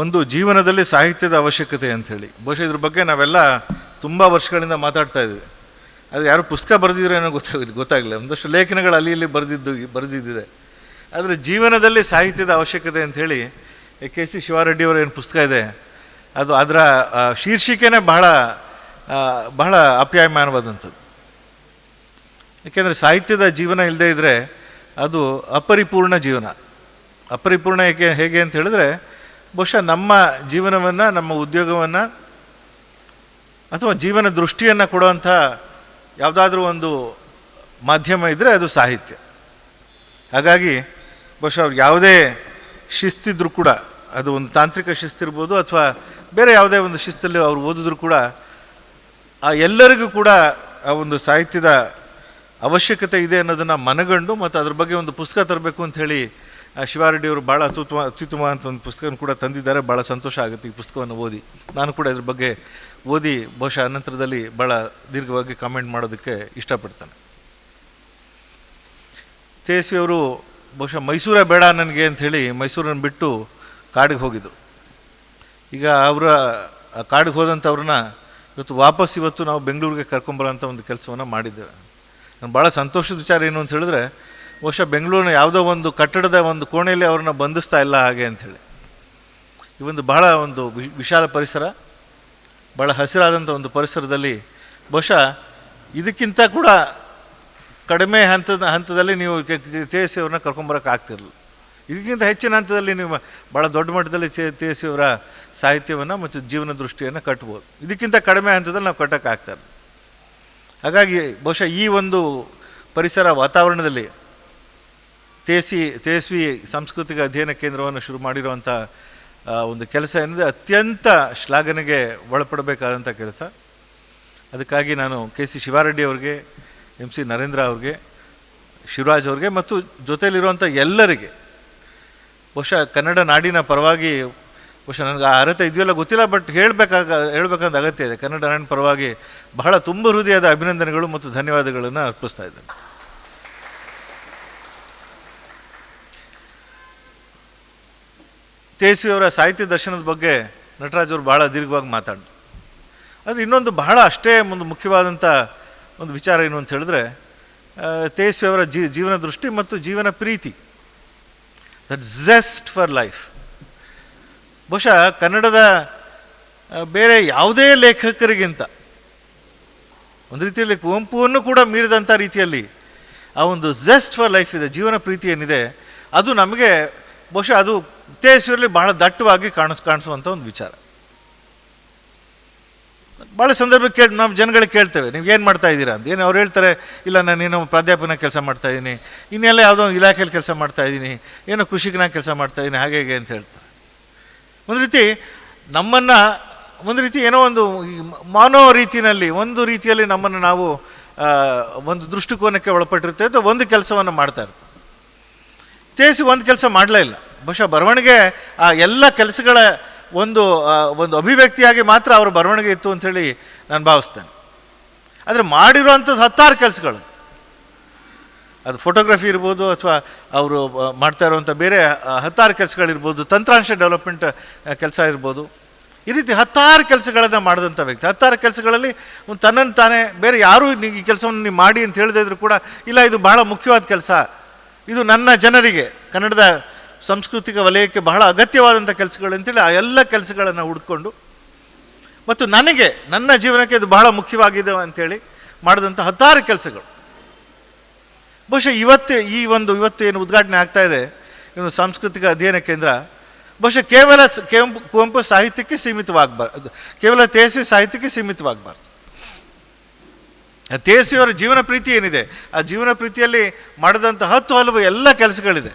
ಒಂದು ಜೀವನದಲ್ಲಿ ಸಾಹಿತ್ಯದ ಅವಶ್ಯಕತೆ ಅಂಥೇಳಿ. ಬಹುಶಃ ಇದ್ರ ಬಗ್ಗೆ ನಾವೆಲ್ಲ ತುಂಬ ವರ್ಷಗಳಿಂದ ಮಾತಾಡ್ತಾ ಇದ್ವಿ. ಅದು ಯಾರು ಪುಸ್ತಕ ಬರೆದಿದ್ರೆ ಏನೋ ಗೊತ್ತಾಗಿದೆ ಗೊತ್ತಾಗಲಿಲ್ಲ. ಒಂದಷ್ಟು ಲೇಖನಗಳು ಅಲ್ಲಿ ಇಲ್ಲಿ ಬರೆದಿದ್ದು, ಬರೆದಿದ್ದಿದೆ. ಆದರೆ ಜೀವನದಲ್ಲಿ ಸಾಹಿತ್ಯದ ಅವಶ್ಯಕತೆ ಅಂಥೇಳಿ ಕೆ ಸಿ ಶಿವಾರೆಡ್ಡಿಯವರ ಏನು ಪುಸ್ತಕ ಇದೆ, ಅದು ಅದರ ಶೀರ್ಷಿಕೆನೇ ಬಹಳ ಬಹಳ ಅಪ್ಯಾಯಮಾನವಾದಂಥದ್ದು. ಏಕೆಂದರೆ ಸಾಹಿತ್ಯದ ಜೀವನ ಇಲ್ಲದೇ ಇದ್ದರೆ ಅದು ಅಪರಿಪೂರ್ಣ ಜೀವನ. ಅಪರಿಪೂರ್ಣ ಏಕೆ, ಹೇಗೆ ಅಂತ ಹೇಳಿದ್ರೆ ಬಹುಶಃ ನಮ್ಮ ಜೀವನವನ್ನು, ನಮ್ಮ ಉದ್ಯೋಗವನ್ನು ಅಥವಾ ಜೀವನ ದೃಷ್ಟಿಯನ್ನು ಕೊಡುವಂಥ ಯಾವುದಾದ್ರೂ ಒಂದು ಮಾಧ್ಯಮ ಇದ್ದರೆ ಅದು ಸಾಹಿತ್ಯ. ಹಾಗಾಗಿ ಬಹುಶಃ ಅವ್ರು ಯಾವುದೇ ಶಿಸ್ತಿದ್ರೂ ಕೂಡ, ಅದು ಒಂದು ತಾಂತ್ರಿಕ ಶಿಸ್ತಿರ್ಬೋದು ಅಥವಾ ಬೇರೆ ಯಾವುದೇ ಒಂದು ಶಿಸ್ತಲ್ಲಿ ಅವರು ಓದಿದ್ರು ಕೂಡ, ಆ ಎಲ್ಲರಿಗೂ ಕೂಡ ಆ ಒಂದು ಸಾಹಿತ್ಯದ ಅವಶ್ಯಕತೆ ಇದೆ ಅನ್ನೋದನ್ನು ಮನಗಂಡು ಮತ್ತು ಅದ್ರ ಬಗ್ಗೆ ಒಂದು ಪುಸ್ತಕ ತರಬೇಕು ಅಂಥೇಳಿ ಶಿವಾರೆಡ್ಡಿಯವರು ಭಾಳ ಅತ್ಯುತ್ತಮ ಅತ್ಯುತ್ತಮ ಅಂತ ಒಂದು ಪುಸ್ತಕ ಕೂಡ ತಂದಿದ್ದಾರೆ. ಭಾಳ ಸಂತೋಷ ಆಗುತ್ತೆ ಈ ಪುಸ್ತಕವನ್ನು ಓದಿ. ನಾನು ಕೂಡ ಇದ್ರ ಬಗ್ಗೆ ಓದಿ ಬಹುಶಃ ಅನಂತರದಲ್ಲಿ ಭಾಳ ದೀರ್ಘವಾಗಿ ಕಾಮೆಂಟ್ ಮಾಡೋದಕ್ಕೆ ಇಷ್ಟಪಡ್ತಾನೆ. ತೇಜಸ್ವಿಯವರು ಬಹುಶಃ ಮೈಸೂರೇ ಬೇಡ ನನಗೆ ಅಂಥೇಳಿ ಮೈಸೂರನ್ನು ಬಿಟ್ಟು ಕಾಡಿಗೆ ಹೋಗಿದ್ರು. ಈಗ ಅವರ ಕಾಡಿಗೆ ಹೋದಂಥವ್ರನ್ನ ಇವತ್ತು ವಾಪಸ್ ಇವತ್ತು ನಾವು ಬೆಂಗಳೂರಿಗೆ ಕರ್ಕೊಂಬರೋ ಅಂಥ ಒಂದು ಕೆಲಸವನ್ನು ಮಾಡಿದ್ದೇವೆ. ನಾನು ಭಾಳ ಸಂತೋಷದ ವಿಚಾರ ಏನು ಅಂತ ಹೇಳಿದ್ರೆ ಬಹುಶಃ ಬೆಂಗಳೂರಿನ ಯಾವುದೋ ಒಂದು ಕಟ್ಟಡದ ಒಂದು ಕೋಣೆಯಲ್ಲಿ ಅವ್ರನ್ನ ಬಂಧಿಸ್ತಾ ಇಲ್ಲ ಹಾಗೆ ಅಂಥೇಳಿ ಈ ಒಂದು ಬಹಳ ಒಂದು ವಿಶಾಲ ಪರಿಸರ ಭಾಳ ಹಸಿರಾದಂಥ ಒಂದು ಪರಿಸರದಲ್ಲಿ ಬಹುಶಃ ಇದಕ್ಕಿಂತ ಕೂಡ ಕಡಿಮೆ ಹಂತದ ಹಂತದಲ್ಲಿ ನೀವು ತೇಜಸ್ವಿ ಅವ್ರನ್ನ ಕರ್ಕೊಂಬರಕ್ಕೆ ಆಗ್ತಿರಲಿಲ್ಲ ಇದಕ್ಕಿಂತ ಹೆಚ್ಚಿನ ಹಂತದಲ್ಲಿ ನೀವು ಭಾಳ ದೊಡ್ಡ ಮಟ್ಟದಲ್ಲಿ ತೇಜಸ್ವಿ ಅವರ ಸಾಹಿತ್ಯವನ್ನು ಮತ್ತು ಜೀವನ ದೃಷ್ಟಿಯನ್ನು ಕಟ್ಬೋದು ಇದಕ್ಕಿಂತ ಕಡಿಮೆ ಹಂತದಲ್ಲಿ ನಾವು ಕಟ್ಟೋಕ್ಕಾಗ್ತಾರೆ ಹಾಗಾಗಿ ಬಹುಶಃ ಈ ಒಂದು ಪರಿಸರ ವಾತಾವರಣದಲ್ಲಿ ತೇಸಿ ತೇಜಸ್ವಿ ಸಾಂಸ್ಕೃತಿಕ ಅಧ್ಯಯನ ಕೇಂದ್ರವನ್ನು ಶುರು ಮಾಡಿರುವಂಥ ಒಂದು ಕೆಲಸ ಏನಿದೆ ಅತ್ಯಂತ ಶ್ಲಾಘನೆಗೆ ಒಳಪಡಬೇಕಾದಂಥ ಕೆಲಸ. ಅದಕ್ಕಾಗಿ ನಾನು ಕೆ ಸಿ ಶಿವಾರೆಡ್ಡಿ ಅವ್ರಿಗೆ ಎಂ ಸಿ ನರೇಂದ್ರ ಅವ್ರಿಗೆ, ಶಿವರಾಜ್ ಅವ್ರಿಗೆ ಮತ್ತು ಜೊತೆಯಲ್ಲಿರುವಂಥ ಎಲ್ಲರಿಗೆ, ಬಹುಶಃ ಕನ್ನಡ ನಾಡಿನ ಪರವಾಗಿ, ಬಹುಶಃ ನನಗೆ ಆ ಅರ್ಹತೆ ಇದೆಯಲ್ಲ ಗೊತ್ತಿಲ್ಲ, ಬಟ್ ಹೇಳಬೇಕಾಗ, ಹೇಳಬೇಕಂತ ಅಗತ್ಯ ಇದೆ. ಕನ್ನಡ ನಾಡಿನ ಪರವಾಗಿ ಬಹಳ ತುಂಬ ಹೃದಯದ ಅಭಿನಂದನೆಗಳು ಮತ್ತು ಧನ್ಯವಾದಗಳನ್ನು ಅರ್ಪಿಸ್ತಾ ಇದ್ದೇನೆ. ತೇಜಸ್ವಿಯವರ ಸಾಹಿತ್ಯ ದರ್ಶನದ ಬಗ್ಗೆ ನಟರಾಜ್ ಅವರು ಭಾಳ ದೀರ್ಘವಾಗಿ ಮಾತಾಡಿದ್ರು ಆದರೆ ಇನ್ನೊಂದು ಬಹಳ ಅಷ್ಟೇ ಒಂದು ಮುಖ್ಯವಾದಂಥ ಒಂದು ವಿಚಾರ ಏನು ಅಂತ ಹೇಳಿದ್ರೆ ತೇಜಸ್ವಿಯವರ ಜೀ, ಜೀವನ ದೃಷ್ಟಿ ಮತ್ತು ಜೀವನ ಪ್ರೀತಿ. ದಟ್ ಝೆಸ್ಟ್ ಫಾರ್ ಲೈಫ್ ಬಹುಶಃ ಕನ್ನಡದ ಬೇರೆ ಯಾವುದೇ ಲೇಖಕರಿಗಿಂತ, ಒಂದು ರೀತಿಯಲ್ಲಿ ಕುವೆಂಪುವನ್ನು ಕೂಡ ಮೀರಿದಂಥ ರೀತಿಯಲ್ಲಿ ಆ ಒಂದು ಝೆಸ್ಟ್ ಫಾರ್ ಲೈಫ್ ಇದೆ, ಜೀವನ ಪ್ರೀತಿ ಏನಿದೆ, ಅದು ನಮಗೆ ಬಹುಶಃ ಅದು ತೇಜಸ್ವಿಯಲ್ಲಿ ಬಹಳ ದಟ್ಟವಾಗಿ ಕಾಣಿಸ್ ಕಾಣಿಸುವಂಥ ಒಂದು ವಿಚಾರ. ಭಾಳ ಸಂದರ್ಭ ಕೇಳಿ ನಾವು ಜನಗಳಿಗೆ ಕೇಳ್ತೇವೆ, ನೀವು ಏನು ಮಾಡ್ತಾ ಇದ್ದೀರಾ ಅಂತ. ಏನು ಅವ್ರು ಹೇಳ್ತಾರೆ, ಇಲ್ಲ, ನಾನು ಏನೋ ಪ್ರಾಧ್ಯಾಪನ ಕೆಲಸ ಮಾಡ್ತಾ ಇದ್ದೀನಿ, ಇನ್ನೆಲ್ಲ ಯಾವುದೋ ಒಂದು ಇಲಾಖೆಯಲ್ಲಿ ಕೆಲಸ ಮಾಡ್ತಾ ಇದ್ದೀನಿ, ಏನೋ ಕೃಷಿಕನ ಕೆಲಸ ಮಾಡ್ತಾ ಇದ್ದೀನಿ, ಹಾಗೆ ಹೇಗೆ ಅಂತ ಹೇಳ್ತಾರೆ. ಒಂದು ರೀತಿ ನಮ್ಮನ್ನು, ಒಂದು ರೀತಿ ಏನೋ ಒಂದು ಮಾನವ ರೀತಿಯಲ್ಲಿ, ಒಂದು ರೀತಿಯಲ್ಲಿ ನಮ್ಮನ್ನು ನಾವು ಒಂದು ದೃಷ್ಟಿಕೋನಕ್ಕೆ ಒಳಪಟ್ಟಿರ್ತೇವೆ ಅಥವಾ ಒಂದು ಕೆಲಸವನ್ನು ಮಾಡ್ತಾ ಇರ್ತೇವೆ ತೇಸಿ ಒಂದು ಕೆಲಸ ಮಾಡಲೇ ಇಲ್ಲ. ಬಹುಶಃ ಬರವಣಿಗೆ, ಆ ಎಲ್ಲ ಕೆಲಸಗಳ ಒಂದು ಒಂದು ಅಭಿವ್ಯಕ್ತಿಯಾಗಿ ಮಾತ್ರ ಅವರ ಬರವಣಿಗೆ ಇತ್ತು ಅಂಥೇಳಿ ನಾನು ಭಾವಿಸ್ತೇನೆ. ಆದರೆ ಮಾಡಿರುವಂಥದ್ದು ಹತ್ತಾರು ಕೆಲಸಗಳು. ಅದು ಫೋಟೋಗ್ರಫಿ ಇರ್ಬೋದು ಅಥವಾ ಅವರು ಮಾಡ್ತಾ ಇರುವಂಥ ಬೇರೆ ಹತ್ತಾರು ಕೆಲಸಗಳಿರ್ಬೋದು, ತಂತ್ರಾಂಶ ಡೆವಲಪ್ಮೆಂಟ್ ಕೆಲಸ ಇರ್ಬೋದು. ಈ ರೀತಿ ಹತ್ತಾರು ಕೆಲಸಗಳನ್ನು ಮಾಡಿದಂಥ ವ್ಯಕ್ತಿ. ಹತ್ತಾರು ಕೆಲಸಗಳಲ್ಲಿ ಒಂದು ತನ್ನನ್ನು ತಾನೇ, ಬೇರೆ ಯಾರೂ ಈ ಕೆಲಸವನ್ನು ನೀವು ಮಾಡಿ ಅಂತ ಹೇಳಿದ್ರು ಇದ್ರೂ ಕೂಡ, ಇಲ್ಲ, ಇದು ಬಹಳ ಮುಖ್ಯವಾದ ಕೆಲಸ ಇದು ನನ್ನ ಜನರಿಗೆ, ಕನ್ನಡದ ಸಾಂಸ್ಕೃತಿಕ ವಲಯಕ್ಕೆ ಬಹಳ ಅಗತ್ಯವಾದಂಥ ಕೆಲಸಗಳು ಅಂತೇಳಿ ಆ ಎಲ್ಲ ಕೆಲಸಗಳನ್ನು ಹುಡ್ಕೊಂಡು ಮತ್ತು ನನಗೆ, ನನ್ನ ಜೀವನಕ್ಕೆ ಇದು ಬಹಳ ಮುಖ್ಯವಾಗಿದೆ ಅಂಥೇಳಿ ಮಾಡಿದಂಥ ಹತ್ತಾರು ಕೆಲಸಗಳು. ಬಹುಶಃ ಇವತ್ತೇ, ಈ ಒಂದು ಇವತ್ತು ಏನು ಉದ್ಘಾಟನೆ ಆಗ್ತಾ ಇದೆ, ಈ ಸಾಂಸ್ಕೃತಿಕ ಅಧ್ಯಯನ ಕೇಂದ್ರ, ಬಹುಶಃ ಕೇವಲ ಕೆಂಪು, ಕುವೆಂಪು ಸಾಹಿತ್ಯಕ್ಕೆ ಸೀಮಿತವಾಗಬಾರ್ದು, ಕೇವಲ ತೇಜಸ್ವಿ ಸಾಹಿತ್ಯಕ್ಕೆ ಸೀಮಿತವಾಗಬಾರ್ದು. ತೇಜಸ್ವಿಯವರ ಜೀವನ ಪ್ರೀತಿ ಏನಿದೆ? ಆ ಜೀವನ ಪ್ರೀತಿಯಲ್ಲಿ ಮಾಡಿದಂಥ ಹತ್ತು ಹಲವು ಎಲ್ಲ ಕೆಲಸಗಳಿದೆ.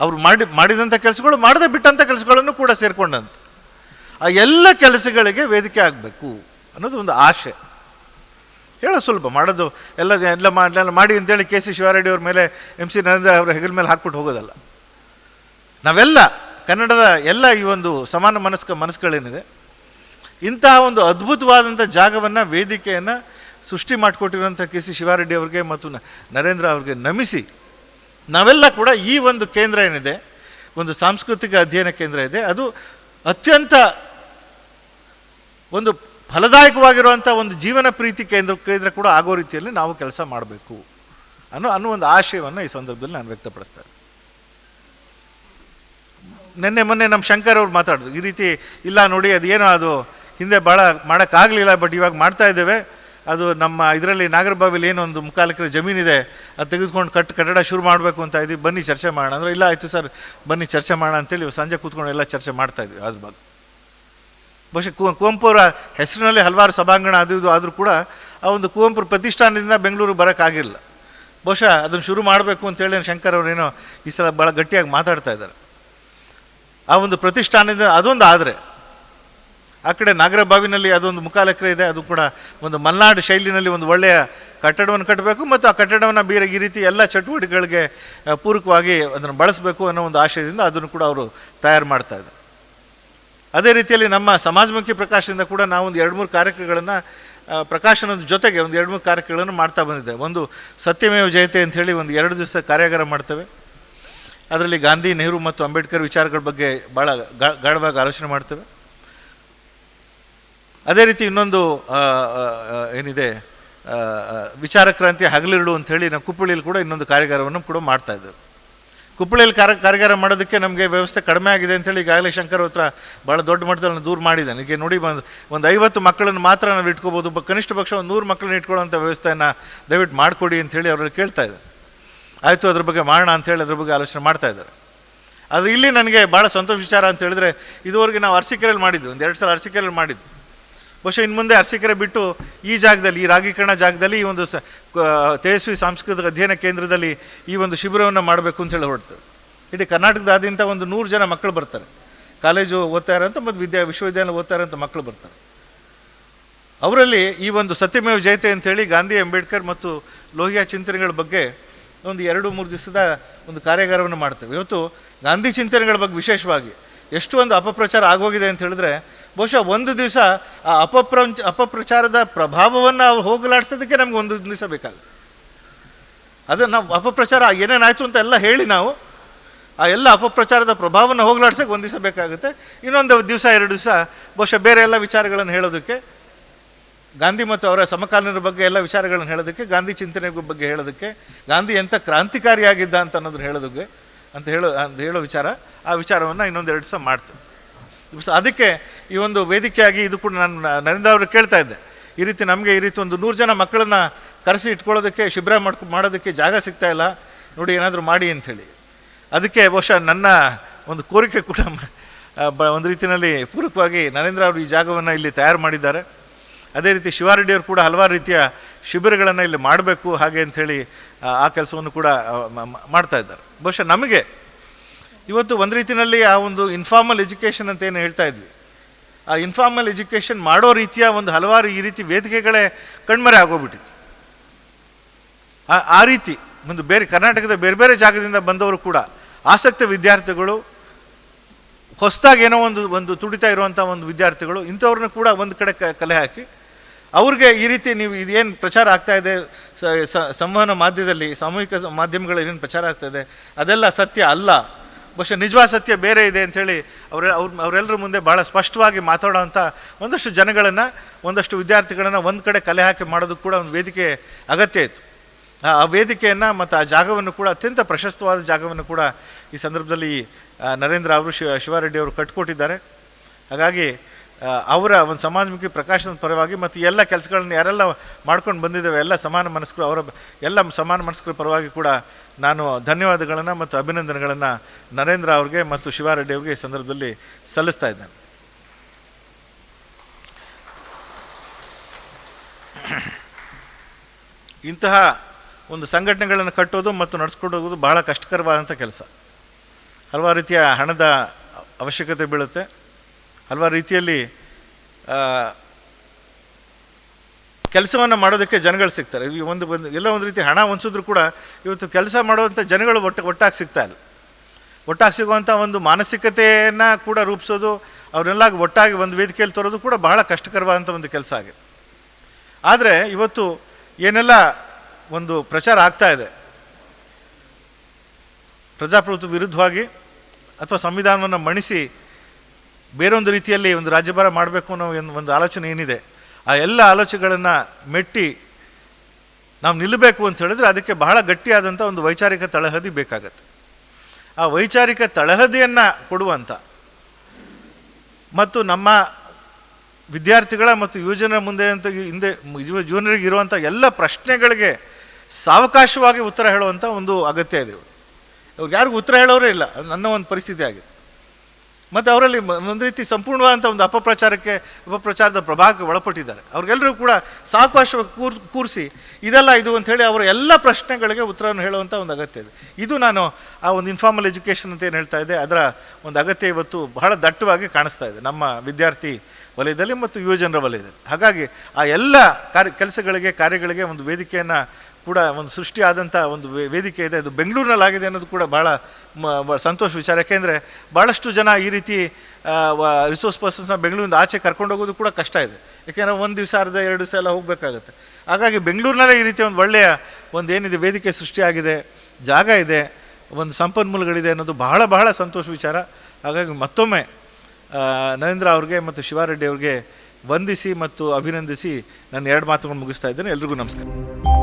ಅವರು ಮಾಡಿ ಮಾಡಿದಂಥ ಕೆಲಸಗಳು, ಮಾಡದೆ ಬಿಟ್ಟಂಥ ಕೆಲಸಗಳನ್ನು ಕೂಡ ಸೇರಿಕೊಂಡಂತ. ಆ ಎಲ್ಲ ಕೆಲಸಗಳಿಗೆ ವೇದಿಕೆ ಆಗಬೇಕು ಅನ್ನೋದು ಒಂದು ಆಶೆ. ಹೇಳೋ ಸುಲಭ ಮಾಡೋದು ಎಲ್ಲ ಎಲ್ಲ ಎಲ್ಲ ಮಾಡಿ ಅಂತೇಳಿ ಕೆ ಸಿ ಶಿವಾರೆಡ್ಡಿ ಅವ್ರ ಮೇಲೆ ಎಂ ಸಿ ನರೇಂದ್ರ ಅವರ ಹೆಗಲ ಮೇಲೆ ಹಾಕ್ಬಿಟ್ಟು ಹೋಗೋದಲ್ಲ. ನಾವೆಲ್ಲ, ಕನ್ನಡದ ಎಲ್ಲ ಈ ಒಂದು ಸಮಾನ ಮನಸ್ಕ ಮನಸ್ಸುಗಳೇನಿದೆ, ಇಂತಹ ಒಂದು ಅದ್ಭುತವಾದಂಥ ಜಾಗವನ್ನು, ವೇದಿಕೆಯನ್ನು ಸೃಷ್ಟಿ ಮಾಡಿಕೊಟ್ಟಿರುವಂಥ ಕೆ ಸಿ ಶಿವಾರೆಡ್ಡಿ ಅವ್ರಿಗೆ ಮತ್ತು ನರೇಂದ್ರ ಅವ್ರಿಗೆ ನಮಿಸಿ ನಾವೆಲ್ಲ ಕೂಡ ಈ ಒಂದು ಕೇಂದ್ರ ಏನಿದೆ, ಒಂದು ಸಾಂಸ್ಕೃತಿಕ ಅಧ್ಯಯನ ಕೇಂದ್ರ ಇದೆ, ಅದು ಅತ್ಯಂತ ಒಂದು ಫಲದಾಯಕವಾಗಿರುವಂಥ ಒಂದು ಜೀವನ ಪ್ರೀತಿ ಕೇಂದ್ರ ಕೇಂದ್ರ ಕೂಡ ಆಗೋ ರೀತಿಯಲ್ಲಿ ನಾವು ಕೆಲಸ ಮಾಡಬೇಕು ಅನ್ನೋ ಅನ್ನೋ ಒಂದು ಆಶಯವನ್ನು ಈ ಸಂದರ್ಭದಲ್ಲಿ ನಾನು ವ್ಯಕ್ತಪಡಿಸ್ತೇನೆ. ನಿನ್ನೆ ಮೊನ್ನೆ ನಮ್ಮ ಶಂಕರ್ ಅವ್ರು ಮಾತಾಡಿದ್ರು, ಈ ರೀತಿ ಇಲ್ಲ ನೋಡಿ, ಅದೇನೋ ಅದು ಹಿಂದೆ ಭಾಳ ಮಾಡೋಕ್ಕಾಗಲಿಲ್ಲ, ಬಟ್ ಇವಾಗ ಮಾಡ್ತಾ ಇದ್ದೇವೆ ಅದು ನಮ್ಮ ಇದರಲ್ಲಿ ನಾಗರಬಾವಿಲಿ ಏನೊಂದು ಮುಕ್ಕಾಲು ಜಮೀನಿದೆ, ಅದು ತೆಗೆದುಕೊಂಡು ಕಟ್ ಕಟ್ಟಡ ಶುರು ಮಾಡಬೇಕು ಅಂತ ಇದ್ದೀವಿ. ಬನ್ನಿ ಚರ್ಚೆ ಮಾಡೋಣ. ಅಂದರೆ ಇಲ್ಲ ಆಯಿತು ಸರ್, ಬನ್ನಿ ಚರ್ಚೆ ಮಾಡೋಣ ಅಂತೇಳಿ ಸಂಜೆ ಕೂತ್ಕೊಂಡು ಎಲ್ಲ ಚರ್ಚೆ ಮಾಡ್ತಾ ಇದ್ವಿ ಅದ್ರ ಬಗ್ಗೆ. ಬಹುಶಃ ಕು ಕುವೆಂಪು ಅವರ ಹೆಸರಿನಲ್ಲಿ ಹಲವಾರು ಸಭಾಂಗಣ ಅದು ಇದು ಆದರೂ ಕೂಡ ಆ ಒಂದು ಕುವೆಂಪುರ ಪ್ರತಿಷ್ಠಾನದಿಂದ ಬೆಂಗಳೂರಿಗೆ ಬರೋಕ್ಕಾಗಿಲ್ಲ ಬಹುಶಃ ಅದನ್ನು ಶುರು ಮಾಡಬೇಕು ಅಂತೇಳಿ ಶಂಕರ್ ಅವರೇನೋ ಈ ಸಲ ಭಾಳ ಗಟ್ಟಿಯಾಗಿ ಮಾತಾಡ್ತಾ ಇದ್ದಾರೆ. ಆ ಒಂದು ಪ್ರತಿಷ್ಠಾನದಿಂದ ಅದೊಂದು ಆದರೆ. ಆ ಕಡೆ ನಾಗರಬಾವಿನಲ್ಲಿ ಅದೊಂದು ಮುಖಾಲಕ್ರ ಇದೆ. ಅದು ಕೂಡ ಒಂದು ಮಲ್ನಾಡು ಶೈಲಿನಲ್ಲಿ ಒಂದು ಒಳ್ಳೆಯ ಕಟ್ಟಡವನ್ನು ಕಟ್ಟಬೇಕು ಮತ್ತು ಆ ಕಟ್ಟಡವನ್ನು ಬೇರೆ ಈ ರೀತಿ ಎಲ್ಲ ಚಟುವಟಿಕೆಗಳಿಗೆ ಪೂರಕವಾಗಿ ಅದನ್ನು ಬಳಸಬೇಕು ಅನ್ನೋ ಒಂದು ಆಶಯದಿಂದ ಅದನ್ನು ಕೂಡ ಅವರು ತಯಾರು ಮಾಡ್ತಾ ಇದ್ದಾರೆ. ಅದೇ ರೀತಿಯಲ್ಲಿ ನಮ್ಮ ಸಮಾಜಮುಖಿ ಪ್ರಕಾಶದಿಂದ ಕೂಡ ನಾವು ಒಂದು ಎರಡು ಮೂರು ಕಾರ್ಯಕ್ರಮಗಳನ್ನು ಪ್ರಕಾಶನದ ಜೊತೆಗೆ ಒಂದು ಎರಡು ಮೂರು ಕಾರ್ಯಕ್ರಮಗಳನ್ನು ಮಾಡ್ತಾ ಬಂದಿದ್ದೇವೆ ಒಂದು ಸತ್ಯಮೇವ ಜಯತೆ ಅಂತ ಹೇಳಿ ಒಂದು ಎರಡು ದಿವಸ ಕಾರ್ಯಾಗಾರ ಮಾಡ್ತೇವೆ. ಅದರಲ್ಲಿ ಗಾಂಧಿ, ನೆಹರು ಮತ್ತು ಅಂಬೇಡ್ಕರ್ ವಿಚಾರಗಳ ಬಗ್ಗೆ ಭಾಳ ಗಾಢವಾಗಿ ಆಲೋಚನೆ ಮಾಡ್ತೇವೆ. ಅದೇ ರೀತಿ ಇನ್ನೊಂದು ಏನಿದೆ ವಿಚಾರ ಕ್ರಾಂತಿ ಹಗಲಿರುಳು ಅಂತ ಹೇಳಿ ನಾವು ಕುಪ್ಪಳಿಯಲ್ಲಿ ಕೂಡ ಇನ್ನೊಂದು ಕಾರ್ಯಾಗಾರವನ್ನು ಕೂಡ ಮಾಡ್ತಾ ಕುಪ್ಪಳಿಯಲ್ಲಿ ಕಾರ್ಯ, ಕಾರ್ಯಾಗಾರ ಮಾಡೋದಕ್ಕೆ ನಮಗೆ ವ್ಯವಸ್ಥೆ ಕಡಿಮೆ ಆಗಿದೆ ಅಂತೇಳಿ ಈಗಾಗಲೇ ಶಂಕರ್ ಹತ್ರ ಭಾಳ ದೊಡ್ಡ ಮಟ್ಟದಲ್ಲಿ ದೂರ ಮಾಡಿದ್ದಾನೆ. ಈಗ ನೋಡಿ ಬಂದು, ಒಂದು ಐವತ್ತು ಮಕ್ಕಳನ್ನು ಮಾತ್ರ ನಾವು ಇಟ್ಕೋಬೋದು ಕನಿಷ್ಠ ಪಕ್ಷ ಒಂದು ನೂರು ಮಕ್ಕಳನ್ನ ಇಟ್ಕೊಳ್ಳೋಂಥ ವ್ಯವಸ್ಥೆಯನ್ನು ದಯವಿಟ್ಟು ಮಾಡಿಕೊಡಿ ಅಂಥೇಳಿ ಅವ್ರಲ್ಲಿ ಕೇಳ್ತಾ ಇದ್ದಾರೆ. ಆಯಿತು, ಅದ್ರ ಬಗ್ಗೆ ಮಾಡೋಣ ಅಂಥೇಳಿ ಅದ್ರ ಬಗ್ಗೆ ಆಲೋಚನೆ ಮಾಡ್ತಾ ಇದ್ದಾರೆ. ಆದರೆ ಇಲ್ಲಿ ನನಗೆ ಭಾಳ ಸಂತೋಷ ವಿಚಾರ ಅಂತ ಹೇಳಿದ್ರೆ, ಇದುವರೆಗೆ ನಾವು ಅರ್ಸಿಕೆರೆಯಲ್ಲಿ ಮಾಡಿದ್ವಿ ಒಂದು ಎರಡು ಸಲ ಅರ್ಸಿಕೆರೆಯಲ್ಲಿ ಮಾಡಿದ್ವಿ. ಬಹುಶಃ ಇನ್ನು ಮುಂದೆ ಅರಸೀಕೆರೆ ಬಿಟ್ಟು ಈ ಜಾಗದಲ್ಲಿ, ಈ ರಾಗೀಕರಣ ಜಾಗದಲ್ಲಿ ಈ ಒಂದು ಸ ತೇಜಸ್ವಿ ಸಾಂಸ್ಕೃತಿಕ ಅಧ್ಯಯನ ಕೇಂದ್ರದಲ್ಲಿ ಈ ಒಂದು ಶಿಬಿರವನ್ನು ಮಾಡಬೇಕು ಅಂತ ಹೇಳಿ ಹೊರಡ್ತು. ಇಡೀ ಕರ್ನಾಟಕದಾದ್ಯಂತ ಒಂದು ನೂರು ಜನ ಮಕ್ಕಳು ಬರ್ತಾರೆ. ಕಾಲೇಜು ಓದ್ತಾ ಇರೋಂಥ ಮತ್ತು ವಿದ್ಯಾ, ವಿಶ್ವವಿದ್ಯಾಲಯ ಓದ್ತಾ ಇರೋಂಥ ಮಕ್ಕಳು ಬರ್ತಾರೆ. ಅವರಲ್ಲಿ ಈ ಒಂದು ಸತ್ಯಮೇವ ಜಯತೆ ಅಂತೇಳಿ ಗಾಂಧಿ, ಅಂಬೇಡ್ಕರ್ ಮತ್ತು ಲೋಹಿಯಾ ಚಿಂತನೆಗಳ ಬಗ್ಗೆ ಒಂದು ಎರಡು, ಮೂರು ದಿವಸದ ಒಂದು ಕಾರ್ಯಾಗಾರವನ್ನು ಮಾಡ್ತೇವೆ. ಇವತ್ತು ಗಾಂಧಿ ಚಿಂತನೆಗಳ ಬಗ್ಗೆ ವಿಶೇಷವಾಗಿ ಎಷ್ಟು ಒಂದು ಅಪಪ್ರಚಾರ ಆಗೋಗಿದೆ ಅಂತ ಹೇಳಿದ್ರೆ ಬಹುಶಃ ಒಂದು ದಿವಸ ಆ ಅಪಪ್ರಂಚ ಅಪಪ್ರಚಾರದ ಪ್ರಭಾವವನ್ನು ಅವ್ರು ಹೋಗಲಾಡಿಸೋದಕ್ಕೆ ನಮ್ಗೆ ಒಂದು ದಿವಸ ಬೇಕಾಗುತ್ತೆ. ಅದು ನಾವು ಅಪಪ್ರಚಾರ ಏನೇನಾಯಿತು ಅಂತ ಎಲ್ಲ ಹೇಳಿ ನಾವು, ಆ ಎಲ್ಲ ಅಪಪ್ರಚಾರದ ಪ್ರಭಾವವನ್ನು ಹೋಗಲಾಡ್ಸೋಕೆ ಒಂದು ದಿವಸ ಬೇಕಾಗುತ್ತೆ. ಇನ್ನೊಂದು ದಿವಸ, ಎರಡು ದಿವಸ, ಬಹುಶಃ ಬೇರೆ ಎಲ್ಲ ವಿಚಾರಗಳನ್ನು ಹೇಳೋದಕ್ಕೆ, ಗಾಂಧಿ ಮತ್ತು ಅವರ ಸಮಕಾಲೀನರ ಬಗ್ಗೆ ಎಲ್ಲ ವಿಚಾರಗಳನ್ನು ಹೇಳೋದಕ್ಕೆ, ಗಾಂಧಿ ಚಿಂತನೆ ಬಗ್ಗೆ ಹೇಳೋದಕ್ಕೆ, ಗಾಂಧಿ ಎಂಥ ಕ್ರಾಂತಿಕಾರಿಯಾಗಿದ್ದ ಅಂತ ಅನ್ನೋದನ್ನು ಹೇಳೋದಕ್ಕೆ ಅಂತ ಹೇಳೋ ಅಂತ ಹೇಳೋ ವಿಚಾರ, ಆ ವಿಚಾರವನ್ನು ಇನ್ನೊಂದು ಎರಡು ದಿವಸ ಮಾಡ್ತೀವಿ. ಅದಕ್ಕೆ ಈ ಒಂದು ವೇದಿಕೆಯಾಗಿ ಇದು ಕೂಡ ನಾನು ನರೇಂದ್ರ ಅವರು ಕೇಳ್ತಾ ಇದ್ದೆ. ಈ ರೀತಿ ನಮಗೆ ಈ ರೀತಿ ಒಂದು ನೂರು ಜನ ಮಕ್ಕಳನ್ನ ಕರೆಸಿ ಇಟ್ಕೊಳ್ಳೋದಕ್ಕೆ ಶಿಬಿರ ಮಾಡ್ಕೊ ಮಾಡೋದಕ್ಕೆ ಜಾಗ ಸಿಗ್ತಾ ಇಲ್ಲ. ನೋಡಿ ಏನಾದರೂ ಮಾಡಿ ಅಂಥೇಳಿ. ಅದಕ್ಕೆ ಬಹುಶಃ ನನ್ನ ಒಂದು ಕೋರಿಕೆ ಕೂಡ ಒಂದು ರೀತಿಯಲ್ಲಿ ಪೂರಕವಾಗಿ ನರೇಂದ್ರ ಅವರು ಈ ಜಾಗವನ್ನು ಇಲ್ಲಿ ತಯಾರು ಮಾಡಿದ್ದಾರೆ. ಅದೇ ರೀತಿ ಶಿವಾರೆಡ್ಡಿಯವರು ಕೂಡ ಹಲವಾರು ರೀತಿಯ ಶಿಬಿರಗಳನ್ನು ಇಲ್ಲಿ ಮಾಡಬೇಕು ಹಾಗೆ ಅಂಥೇಳಿ ಆ, ಕೆಲಸವನ್ನು ಕೂಡ ಮಾಡ್ತಾ ಇದ್ದಾರೆ. ಬಹುಶಃ ನಮಗೆ ಇವತ್ತು ಒಂದು ರೀತಿಯಲ್ಲಿ ಆ ಒಂದು ಇನ್ಫಾರ್ಮಲ್ ಎಜುಕೇಷನ್ ಅಂತ ಏನು ಹೇಳ್ತಾ ಇದ್ವಿ. ಆ ಇನ್ಫಾರ್ಮಲ್ ಎಜುಕೇಷನ್ ಮಾಡೋ ರೀತಿಯ ಒಂದು ಹಲವಾರು ಈ ರೀತಿ ವೇದಿಕೆಗಳೇ ಕಣ್ಮರೆ ಆಗೋಗ್ಬಿಟ್ಟಿತ್ತು. ಆ ರೀತಿ ಒಂದು ಬೇರೆ ಕರ್ನಾಟಕದ ಬೇರೆ ಬೇರೆ ಜಾಗದಿಂದ ಬಂದವರು ಕೂಡ ಆಸಕ್ತ ವಿದ್ಯಾರ್ಥಿಗಳು ಹೊಸದಾಗಿ ಏನೋ ಒಂದು ಒಂದು ತುಡಿತಾ ಇರುವಂಥ ಒಂದು ವಿದ್ಯಾರ್ಥಿಗಳು ಇಂಥವ್ರನ್ನ ಕೂಡ ಒಂದು ಕಡೆ ಕಲೆ ಹಾಕಿ ಅವ್ರಿಗೆ ಈ ರೀತಿ ನೀವು ಇದೇನು ಪ್ರಚಾರ ಆಗ್ತಾ ಇದೆ ಸಂವಹನ ಮಾಧ್ಯಮದಲ್ಲಿ ಸಾಮೂಹಿಕ ಮಾಧ್ಯಮಗಳು ಏನೇನು ಪ್ರಚಾರ ಆಗ್ತಾ ಇದೆ, ಅದೆಲ್ಲ ಸತ್ಯ ಅಲ್ಲ. ಬಹುಶಃ ನಿಜವಾದ ಸತ್ಯ ಬೇರೆ ಇದೆ ಅಂಥೇಳಿ ಅವ್ರ ಅವ್ರ ಅವರೆಲ್ಲರ ಮುಂದೆ ಭಾಳ ಸ್ಪಷ್ಟವಾಗಿ ಮಾತಾಡೋವಂಥ ಒಂದಷ್ಟು ಜನಗಳನ್ನು, ಒಂದಷ್ಟು ವಿದ್ಯಾರ್ಥಿಗಳನ್ನು ಒಂದು ಕಡೆ ಕಲೆ ಹಾಕಿ ಮಾಡೋದಕ್ಕೆ ಕೂಡ ಒಂದು ವೇದಿಕೆ ಅಗತ್ಯ ಇತ್ತು. ಆ ವೇದಿಕೆಯನ್ನು ಮತ್ತು ಆ ಜಾಗವನ್ನು ಕೂಡ ಅತ್ಯಂತ ಪ್ರಶಸ್ತವಾದ ಜಾಗವನ್ನು ಕೂಡ ಈ ಸಂದರ್ಭದಲ್ಲಿ ನರೇಂದ್ರ ಅವರು ಶಿವ ಶಿವಾರೆಡ್ಡಿ ಅವರು ಕಟ್ಕೊಟ್ಟಿದ್ದಾರೆ. ಹಾಗಾಗಿ ಅವರ ಒಂದು ಸಮಾಜಮುಖಿ ಪ್ರಕಾಶನದ ಪರವಾಗಿ ಮತ್ತು ಎಲ್ಲ ಕೆಲಸಗಳನ್ನ ಯಾರೆಲ್ಲ ಮಾಡ್ಕೊಂಡು ಬಂದಿದ್ದೇವೆ, ಎಲ್ಲ ಸಮಾನ ಮನಸ್ಕರು, ಅವರ ಎಲ್ಲ ಸಮಾನ ಮನಸ್ಕರ ಪರವಾಗಿ ಕೂಡ ನಾನು ಧನ್ಯವಾದಗಳನ್ನು ಮತ್ತು ಅಭಿನಂದನೆಗಳನ್ನು ನರೇಂದ್ರ ಅವ್ರಿಗೆ ಮತ್ತು ಶಿವಾರೆಡ್ಡಿ ಅವ್ರಿಗೆ ಈ ಸಂದರ್ಭದಲ್ಲಿ ಸಲ್ಲಿಸ್ತಾ ಇದ್ದೇನೆ. ಇಂತಹ ಒಂದು ಸಂಘಟನೆಗಳನ್ನು ಕಟ್ಟೋದು ಮತ್ತು ನಡೆಸ್ಕೊಂಡು ಹೋಗೋದು ಬಹಳ ಕಷ್ಟಕರವಾದಂಥ ಕೆಲಸ. ಹಲವಾರು ರೀತಿಯ ಹಣದ ಅವಶ್ಯಕತೆ ಬೀಳುತ್ತೆ. ಹಲವಾರು ರೀತಿಯಲ್ಲಿ ಕೆಲಸವನ್ನು ಮಾಡೋದಕ್ಕೆ ಜನಗಳು ಸಿಗ್ತಾರೆ. ಈ ಒಂದು ಬಂದು, ಎಲ್ಲ ಒಂದು ರೀತಿ ಹಣ ಹೊಂದಿಸಿದ್ರು ಕೂಡ ಇವತ್ತು ಕೆಲಸ ಮಾಡುವಂಥ ಜನಗಳು ಒಟ್ಟು, ಒಟ್ಟಾಗಿ ಸಿಗ್ತಾ ಇಲ್ಲ. ಒಟ್ಟಾಗಿ ಸಿಗುವಂಥ ಒಂದು ಮಾನಸಿಕತೆಯನ್ನು ಕೂಡ ರೂಪಿಸೋದು ಅವರೆಲ್ಲ ಒಟ್ಟಾಗಿ ಒಂದು ವೇದಿಕೆಯಲ್ಲಿ ತರೋದು ಕೂಡ ಬಹಳ ಕಷ್ಟಕರವಾದಂಥ ಒಂದು ಕೆಲಸ ಆಗಿದೆ. ಆದರೆ ಇವತ್ತು ಏನೆಲ್ಲ ಒಂದು ಪ್ರಚಾರ ಆಗ್ತಾ ಇದೆ, ಪ್ರಜಾಪ್ರಭುತ್ವ ವಿರುದ್ಧವಾಗಿ ಅಥವಾ ಸಂವಿಧಾನವನ್ನು ಮಣಿಸಿ ಬೇರೊಂದು ರೀತಿಯಲ್ಲಿ ಒಂದು ರಾಜ್ಯಭಾರ ಮಾಡಬೇಕು ಅನ್ನೋ ಒಂದು ಒಂದು ಆಲೋಚನೆ ಏನಿದೆ, ಆ ಎಲ್ಲ ಆಲೋಚನೆಗಳನ್ನು ಮೆಟ್ಟಿ ನಾವು ನಿಲ್ಲಬೇಕು ಅಂತ ಹೇಳಿದ್ರೆ ಅದಕ್ಕೆ ಬಹಳ ಗಟ್ಟಿಯಾದಂಥ ಒಂದು ವೈಚಾರಿಕ ತಳಹದಿ ಬೇಕಾಗತ್ತೆ. ಆ ವೈಚಾರಿಕ ತಳಹದಿಯನ್ನು ಕೊಡುವಂಥ ಮತ್ತು ನಮ್ಮ ವಿದ್ಯಾರ್ಥಿಗಳ ಮತ್ತು ಯುವಜನರ ಮುಂದೆ ಅಂತ ಹಿಂದೆ ಯುವ ಜೂನಿಯರಿಗೆ ಇರುವಂಥ ಎಲ್ಲ ಪ್ರಶ್ನೆಗಳಿಗೆ ಸಾವಕಾಶವಾಗಿ ಉತ್ತರ ಹೇಳುವಂಥ ಒಂದು ಅಗತ್ಯ ಇದೆ. ಇವಾಗ ಯಾರಿಗೂ ಉತ್ತರ ಹೇಳೋರೇ ಇಲ್ಲ ನನ್ನ ಒಂದು ಪರಿಸ್ಥಿತಿ ಆಗಿದೆ. ಮತ್ತು ಅವರಲ್ಲಿ ಒಂದು ರೀತಿ ಸಂಪೂರ್ಣವಾದಂಥ ಒಂದು ಅಪಪ್ರಚಾರಕ್ಕೆ, ಅಪಪ್ರಚಾರದ ಪ್ರಭಾವಕ್ಕೆ ಒಳಪಟ್ಟಿದ್ದಾರೆ. ಅವ್ರಿಗೆಲ್ಲರೂ ಕೂಡ ಸಾಕಷ್ಟು ಕೂರ್ ಕೂರಿಸಿ, ಇದೆಲ್ಲ ಇದು ಅಂತ ಹೇಳಿ ಅವರ ಎಲ್ಲ ಪ್ರಶ್ನೆಗಳಿಗೆ ಉತ್ತರವನ್ನು ಹೇಳುವಂಥ ಒಂದು ಅಗತ್ಯ ಇದೆ. ಇದು ನಾನು ಆ ಒಂದು ಇನ್ಫಾರ್ಮಲ್ ಎಜುಕೇಷನ್ ಅಂತ ಏನು ಹೇಳ್ತಾ ಇದ್ದೆ, ಅದರ ಒಂದು ಅಗತ್ಯ ಇವತ್ತು ಬಹಳ ದಟ್ಟವಾಗಿ ಕಾಣಿಸ್ತಾ ಇದೆ ನಮ್ಮ ವಿದ್ಯಾರ್ಥಿ ವಲಯದಲ್ಲಿ ಮತ್ತು ಯುವಜನರ ವಲಯದಲ್ಲಿ. ಹಾಗಾಗಿ ಆ ಎಲ್ಲ ಕಾರ್ಯ ಕೆಲಸಗಳಿಗೆ, ಕಾರ್ಯಗಳಿಗೆ ಒಂದು ವೇದಿಕೆಯನ್ನು ಕೂಡ ಒಂದು ಸೃಷ್ಟಿಯಾದಂಥ ಒಂದು ವೇದಿಕೆ ಇದೆ. ಅದು ಬೆಂಗಳೂರಿನಲ್ಲಿ ಆಗಿದೆ ಅನ್ನೋದು ಕೂಡ ಭಾಳ ಮ- ಸಂತೋಷ ವಿಚಾರ. ಯಾಕೆಂದರೆ ಭಾಳಷ್ಟು ಜನ ಈ ರೀತಿ ರಿಸೋರ್ಸ್ ಪರ್ಸನ್ಸ್ನ ಬೆಂಗಳೂರಿಂದ ಆಚೆ ಕರ್ಕೊಂಡು ಹೋಗೋದು ಕೂಡ ಕಷ್ಟ ಇದೆ. ಯಾಕೆಂದರೆ ಒಂದು ದಿವಸ, ಅರ್ಧ, ಎರಡು ದಿವಸ ಎಲ್ಲ ಹೋಗಬೇಕಾಗುತ್ತೆ. ಹಾಗಾಗಿ ಬೆಂಗಳೂರಿನಲ್ಲೇ ಈ ರೀತಿ ಒಂದು ಒಳ್ಳೆಯ ಒಂದು ಏನಿದೆ, ವೇದಿಕೆ ಸೃಷ್ಟಿಯಾಗಿದೆ, ಜಾಗ ಇದೆ, ಒಂದು ಸಂಪನ್ಮೂಲಗಳಿದೆ ಅನ್ನೋದು ಬಹಳ ಬಹಳ ಸಂತೋಷ ವಿಚಾರ. ಹಾಗಾಗಿ ಮತ್ತೊಮ್ಮೆ ನರೇಂದ್ರ ಅವ್ರಿಗೆ ಮತ್ತು ಶಿವಾರೆಡ್ಡಿ ಅವ್ರಿಗೆ ವಂದಿಸಿ ಮತ್ತು ಅಭಿನಂದಿಸಿ ನಾನು ಎರಡು ಮಾತುಗಳನ್ನು ಮುಗಿಸ್ತಾ ಇದ್ದೇನೆ. ಎಲ್ರಿಗೂ ನಮಸ್ಕಾರ.